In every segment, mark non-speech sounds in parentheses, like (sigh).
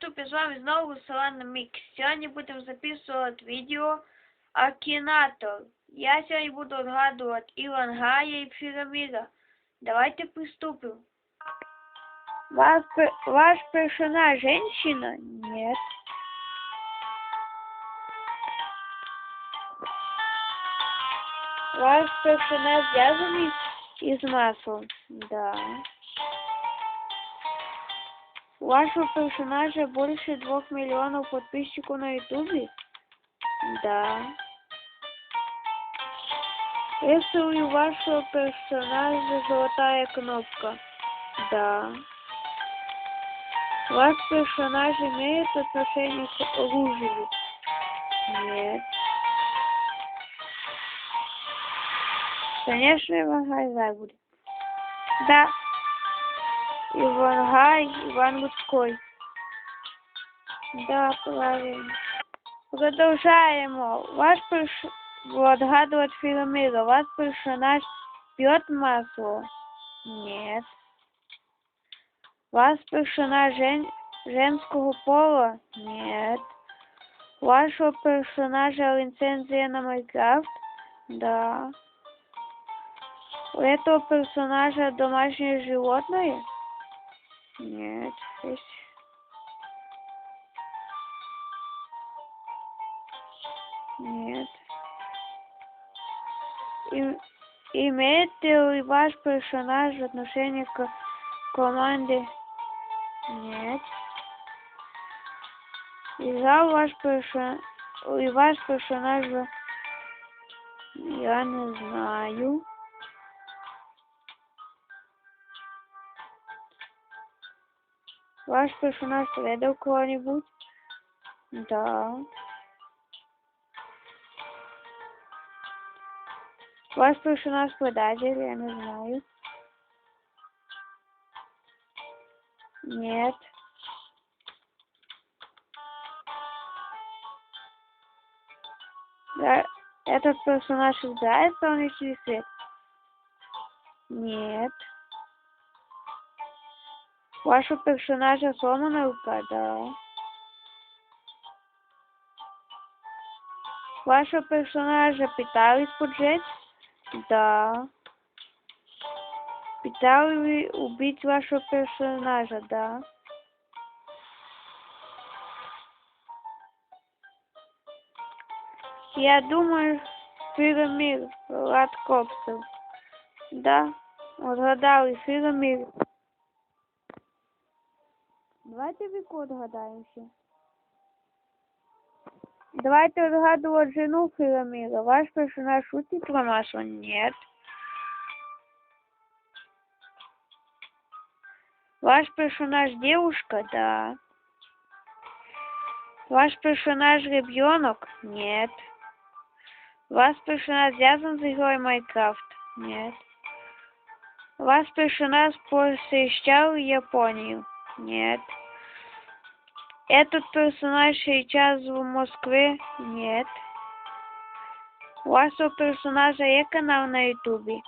тут з вами знову Солана Мікс. Сьогодні будемо записувати відео Акінатор. Я сьогодні буду відгадувати Івангая і Піраміда. Давайте приступимо. Ваш, пер- ваш персонаж женщина? Нет. Ваш персонаж связанный из масла? Да. Вашего персонажа больше двух миллионов подписчиков на ютубе? Да. Если у вашего персонажа золотая кнопка? Да. Ваш персонаж имеет отношение к оружию? Нет. Конечно, Гай будет. Да. Иван Гай, Иван Луцкой. Да, правильно. Продолжаем. Ваш перш... отгадывать пирамиду. Ваш персонаж пьет масло? Нет. Ваш персонаж жен... женского пола? Нет. Вашего персонажа лицензия на Майнкрафт? Да. У этого персонажа домашнее животное? Нет. Есть. Нет. И- имеет ли ваш персонаж отношение к команде? Нет. Играл ваш персонаж... И ваш персонаж... Я не знаю. Ваш персонаж предал кого-нибудь? Да. Ваш персонаж предатель, я не знаю. Нет. Да, этот персонаж играет солнечный свет? Нет. У Вашего персонажа сломана рука, да. Вашего персонажа пытались поджечь? Да. Пытали убить вашего персонажа, да. Я думаю, пирамид Влад Копсов. Да, отгадали пирамид. Давайте віку отгадаємо ще. Давайте отгадувати жену пирамида. Ваш персонаж шутит про масло? Нет. Ваш персонаж девушка? Да. Ваш персонаж ребенок? Нет. Ваш персонаж связан с игрой Майнкрафт? Нет. Ваш персонаж посещал Японию? Нет. Этот персонаж сейчас в Москве? Нет. У вашего персонажа есть канал на ютубе?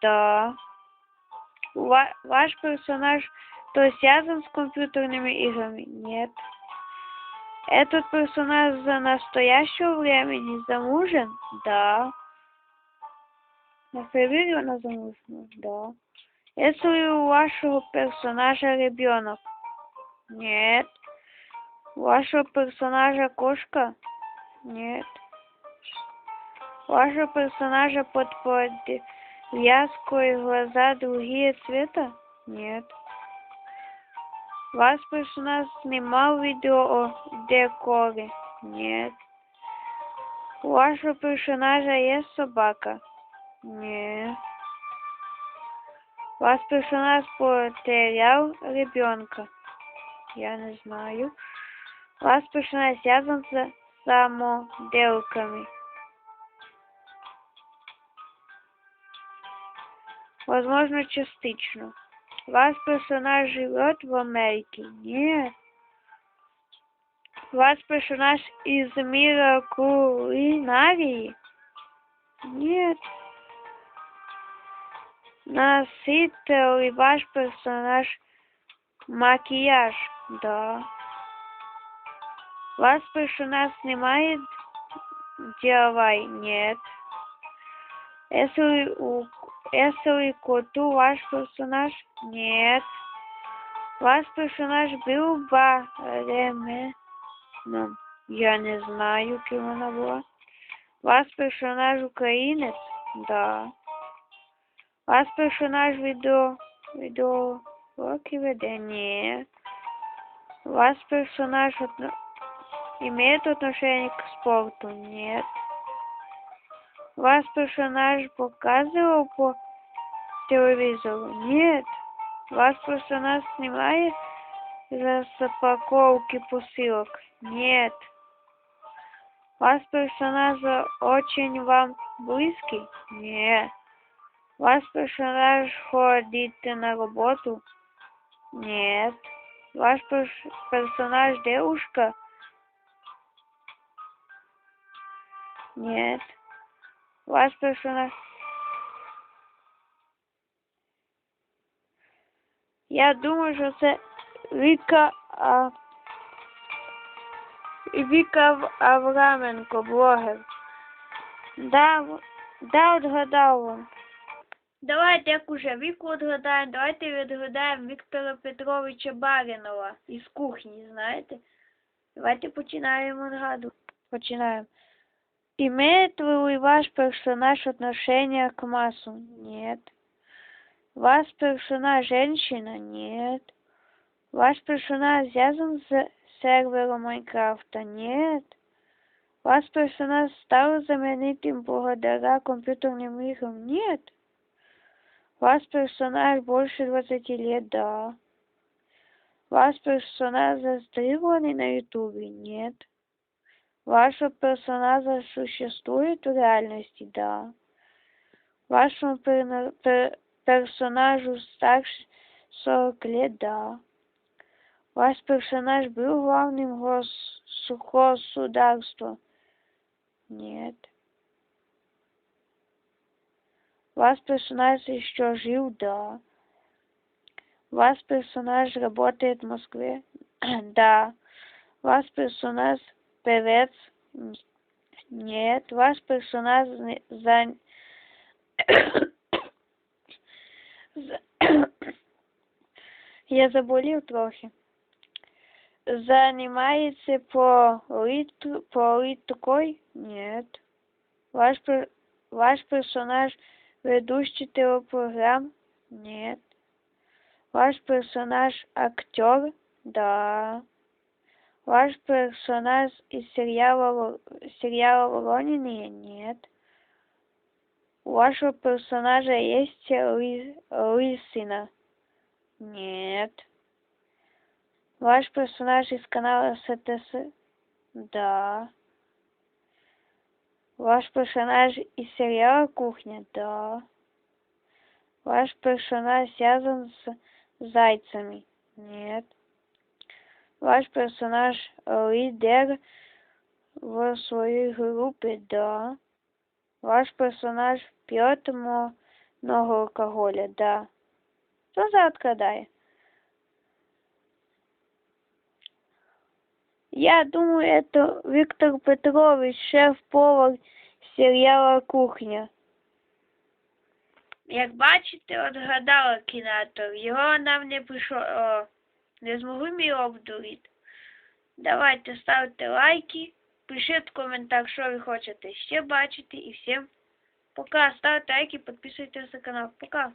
Да. У ва- ваш персонаж то связан с компьютерными играми? Нет. Этот персонаж за настоящего времени замужен? Да. Я проверю на замужность? Да. Если у вашего персонажа ребенок? Нет. Вашего персонажа кошка? Нет. Вашего персонажа под подвязкой глаза другие цвета? Нет. Ваш персонаж снимал видео о декоре? Нет. У вашего персонажа есть собака? Нет. Ваш персонаж потерял ребенка? Я не знаю. Ваш персонаж связан с самоделками? Возможно, частично. Ваш персонаж живет в Америке? Нет. Ваш персонаж из мира кулинарии? Нет. Носит ли ваш персонаж макияж? Да. Ваш персонаж снимает Диавай? Нет. Если у если коту ваш персонаж? Нет. Ваш персонаж был барменом? Я не знаю, кем она была. Ваш персонаж українець? Да. Ваш персонаж відео... відео... Уроки веде? Нет. Ваш персонаж отно... имеет отношение к спорту? Нет. Ваш персонаж показывал по телевизору? Нет. Ваш персонаж снимает распаковки посылок? Нет. Ваш персонаж очень вам близкий? Нет. Ваш персонаж ходит на работу? Нет. Ваш персонаж девушка? Нет. Ваш персонаж... Я думаю, що це Віка а... Віка Авраменко, блогер. Да, да, отгадав вам. Давайте, як уже Віку відгадаємо, давайте відгадаємо Віктора Петровича Баринова із кухні, знаєте? Давайте починаємо відгадувати. Починаємо. Имеет ли ваш персонаж отношение к массу? Нет. Ваш персонаж женщина? Нет. Ваш персонаж связан с сервером Майнкрафта? Нет. Ваш персонаж стал знаменитым благодаря компьютерным играм? Нет. Ваш персонаж больше 20 лет? Да. Ваш персонаж застреланный на ютубе? Нет. Ваша персонажа существует в реальности? Да. Вашему пер пер персонажу старше 40 лет? Да. Ваш персонаж был главным гос государства? Нет. Ваш персонаж еще жив? Да. Ваш персонаж работает в Москве? (clears throat) да. Ваш персонаж певец? Нет. Ваш персонаж за... (coughs) Я заболел трохи. Занимается полит... политикой? Нет. Ваш. Ваш персонаж ведущий телепрограмм? Нет. Ваш персонаж актер? Да. Ваш персонаж из сериала, сериала Воронины? Нет. У вашего персонажа есть лыс, лысина? Нет. Ваш персонаж из канала СТС? Да. Ваш персонаж из сериала Кухня? Да. Ваш персонаж связан с зайцами? Нет. Ваш персонаж лидер в своей группе? Да. Ваш персонаж пьет много алкоголя? Да. Кто за отгадает? Я думаю, это Виктор Петрович, шеф-повар серіала Кухня. Як бачите, отгадала кінатор. Його нам не прийшло, не змогли мій обдурити. Давайте ставте лайки, пишіть коментар, що ви хочете ще бачити. І всім пока. Ставте лайки, підписуйтесь на канал. Пока.